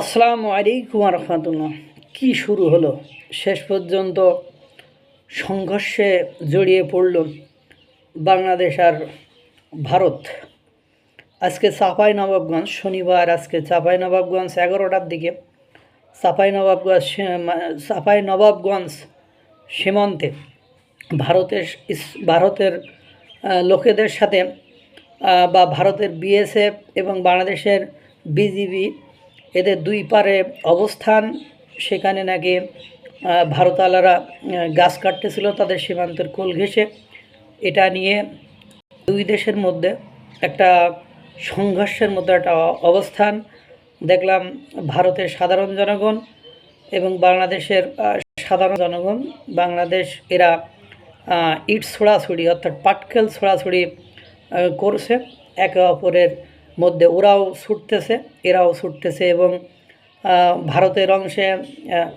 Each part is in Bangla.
আসসালামু আলাইকুম রহমতুল্লাহ। কী শুরু হলো? শেষ পর্যন্ত সংঘর্ষে জড়িয়ে পড়ল বাংলাদেশ আর ভারত। আজকে চাপাই নবাবগঞ্জ শনিবার আজকে চাপাই নবাবগঞ্জ এগারোটার দিকে। চাপাই নবাবগঞ্জ চাপাই নবাবগঞ্জ সীমান্তে ভারতের ভারতের লোকেদের সাথে বা ভারতের বিএসএফ এবং বাংলাদেশের বিজিবি এদের দুই পারে অবস্থান। সেখানে নাকি ভারতালারা গাছ কাটতেছিল তাদের সীমান্তের কোল ঘেঁষে। এটা নিয়ে দুই দেশের মধ্যে একটা সংঘর্ষের মধ্যে একটা অবস্থান। দেখলাম ভারতের সাধারণ জনগণ এবং বাংলাদেশের সাধারণ জনগণ। বাংলাদেশ এরা ইট ছোড়াছুড়ি অর্থাৎ পাটকেল ছোড়াছুড়ি করছে। একে অপরের মধ্যে ওরাও ছুটতেছে, এরাও ছুটতেছে এবং ভারতের অংশে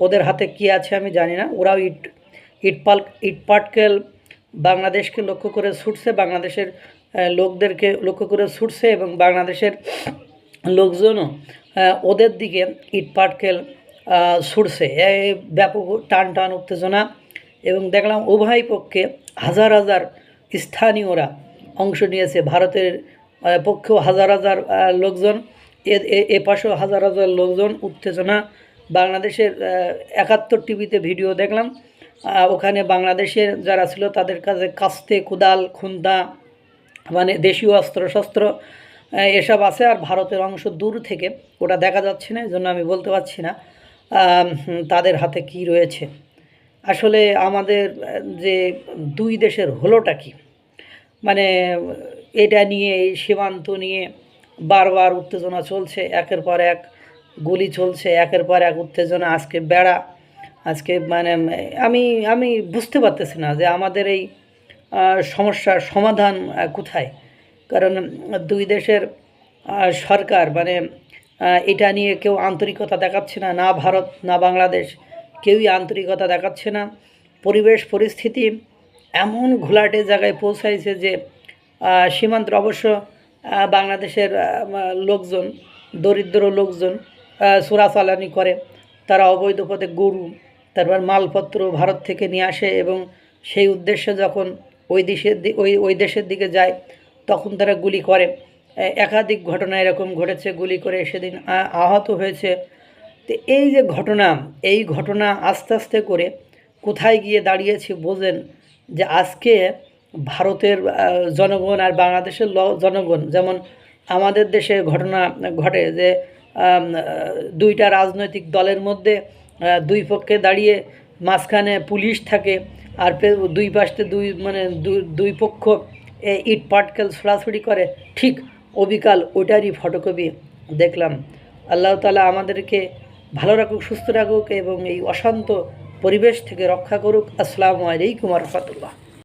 ওদের হাতে কি আছে আমি জানি না। ওরাও ইট ইট পাল, ইট পাটকেল বাংলাদেশকে লক্ষ্য করে ছুটছে, বাংলাদেশের লোকদেরকে লক্ষ্য করে ছুটছে এবং বাংলাদেশের লোকজনও ওদের দিকে ইট পাটকেল ছুটছে। ব্যাপক টান টান উত্তেজনা এবং দেখলাম উভয় পক্ষে হাজার হাজার স্থানীয়রা অংশ নিয়েছে ভারতের পক্ষেও হাজার হাজার লোকজন, এ- পাশেও হাজার হাজার লোকজন উত্তেজনা। বাংলাদেশের একাত্তর টিভিতে ভিডিও দেখলাম। ওখানে বাংলাদেশের যারা ছিল তাদের কাছে কাস্তে, কুদাল, খুন্দা মানে দেশীয় অস্ত্র শস্ত্র এসব আছে আর ভারতের অংশ দূর থেকে। ওটা দেখা যাচ্ছে না এই জন্য আমি বলতে পারছি না তাদের হাতে কি রয়েছে। আসলে আমাদের যে দুই দেশের হলোটা কি? মানে এটা নিয়ে, এই সীমান্ত নিয়ে বারবার উত্তেজনা চলছে, একের পর এক গুলি চলছে, একের পর এক উত্তেজনা, আজকে বেড়া, আজকে মানে আমি আমি বুঝতে পারতেছি না যে আমাদের এই সমস্যার সমাধান কোথায়? কারণ দুই দেশের সরকার মানে এটা নিয়ে কেউ আন্তরিকতা দেখাচ্ছে না না ভারত, না বাংলাদেশ, কেউই আন্তরিকতা দেখাচ্ছে না। পরিবেশ, পরিস্থিতি এমন ঘোলাটে জায়গায় পৌঁছাইছে যে সীমান্তের অবশ্য বাংলাদেশের লোকজন, দরিদ্র লোকজন চোরাচালানি করে। তারা অবৈধ পথে গরু, তারপর মালপত্র ভারত থেকে নিয়ে আসে এবং সেই উদ্দেশ্যে যখন ওই দেশের ওই ওই দেশের দিকে যায়, তখন তারা গুলি করে। একাধিক ঘটনা এরকম ঘটেছে, গুলি করে সেদিন আহত হয়েছে। তো এই যে ঘটনা, এই ঘটনা আস্তে আস্তে করে কোথায় গিয়ে দাঁড়িয়েছে বোঝেন যে আজকে ভারতের জনগণ আর বাংলাদেশের জনগণ, যেমন আমাদের দেশে ঘটনা ঘটে যে দুইটা রাজনৈতিক দলের মধ্যে দুই পক্ষে দাঁড়িয়ে মাঝখানে পুলিশ থাকে আর দুই পাশে দুই মানে দুই- পক্ষ ইট পাটকেল ছোড়াছুড়ি করে, ঠিক অবিকাল ওটারই ফটোকপি দেখলাম। আল্লাহ তালা আমাদেরকে ভালো রাখুক, সুস্থ রাখুক এবং এই অশান্ত পরিবেশ থেকে রক্ষা করুক। আসসালামু আলাইকুম রহমতুল্লাহ।